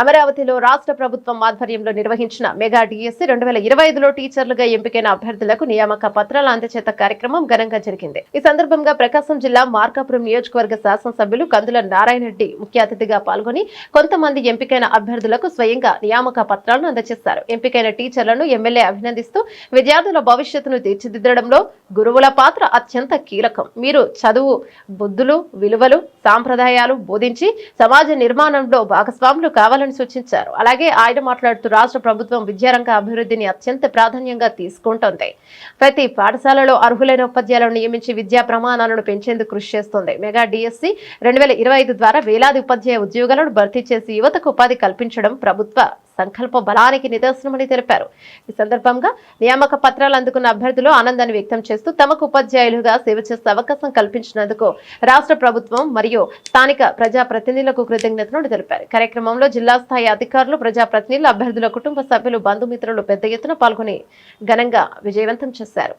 అమరావతిలో రాష్ట్ర ప్రభుత్వం ఆధ్వర్యంలో నిర్వహించిన మెగా డిఎస్సి రెండు వేల ఇరవై ఐదులో టీచర్లుగా ఎంపికైన అభ్యర్థులకు నియామక పత్రాల అందచేత కార్యక్రమం ఘనంగా జరిగింది. ఈ సందర్భంగా ప్రకాశం జిల్లా మార్కాపురం నియోజకవర్గ శాసనసభ్యులు కందుల నారాయణ రెడ్డి ముఖ్య అతిథిగా పాల్గొని కొంతమంది ఎంపికైన అభ్యర్థులకు స్వయంగా నియామక పత్రాలను అందజేశారు ఎంపికైన టీచర్లను ఎమ్మెల్యే అభినందిస్తూ విద్యార్థుల భవిష్యత్తును తీర్చిదిద్దడంలో గురువుల పాత్ర అత్యంత కీలకం. మీరు చదువు బుద్ధులు విలువలు సాంప్రదాయాలు బోధించి సమాజ నిర్మాణంలో భాగస్వాములు కావాలని సూచించారు. అలాగే ఆయన మాట్లాడుతూ రాష్ట్ర ప్రభుత్వం విద్యారంగ అభివృద్ధిని అత్యంత ప్రాధాన్యంగా తీసుకుంటోంది. ప్రతి పాఠశాలలో అర్హులైన ఉపాధ్యాయులను నియమించి విద్యా ప్రమాణాలను పెంచేందుకు కృషి చేస్తోంది. మెగా డిఎస్సి రెండు వేల ఇరవై ఐదు ద్వారా వేలాది ఉపాధ్యాయ ఉద్యోగాలను భర్తీ చేసి యువతకు ఉపాధి కల్పించడం ప్రభుత్వ సంకల్ప బలానికి నిదర్శనమని తెలిపారు. ఈ సందర్భంగా నియామక పత్రాలు అందుకున్న అభ్యర్థులు ఆనందాన్ని వ్యక్తం చేస్తూ తమకు ఉపాధ్యాయులుగా సేవ చేసే అవకాశం కల్పించినందుకు రాష్ట్ర ప్రభుత్వం మరియు స్థానిక ప్రజాప్రతినిధులకు కృతజ్ఞతలు తెలిపారు. కార్యక్రమంలో జిల్లా స్థాయి అధికారులు ప్రజాప్రతినిధులు అభ్యర్థుల కుటుంబ సభ్యులు బంధుమిత్రులు పెద్ద ఎత్తున పాల్గొని ఘనంగా విజయవంతం చేశారు.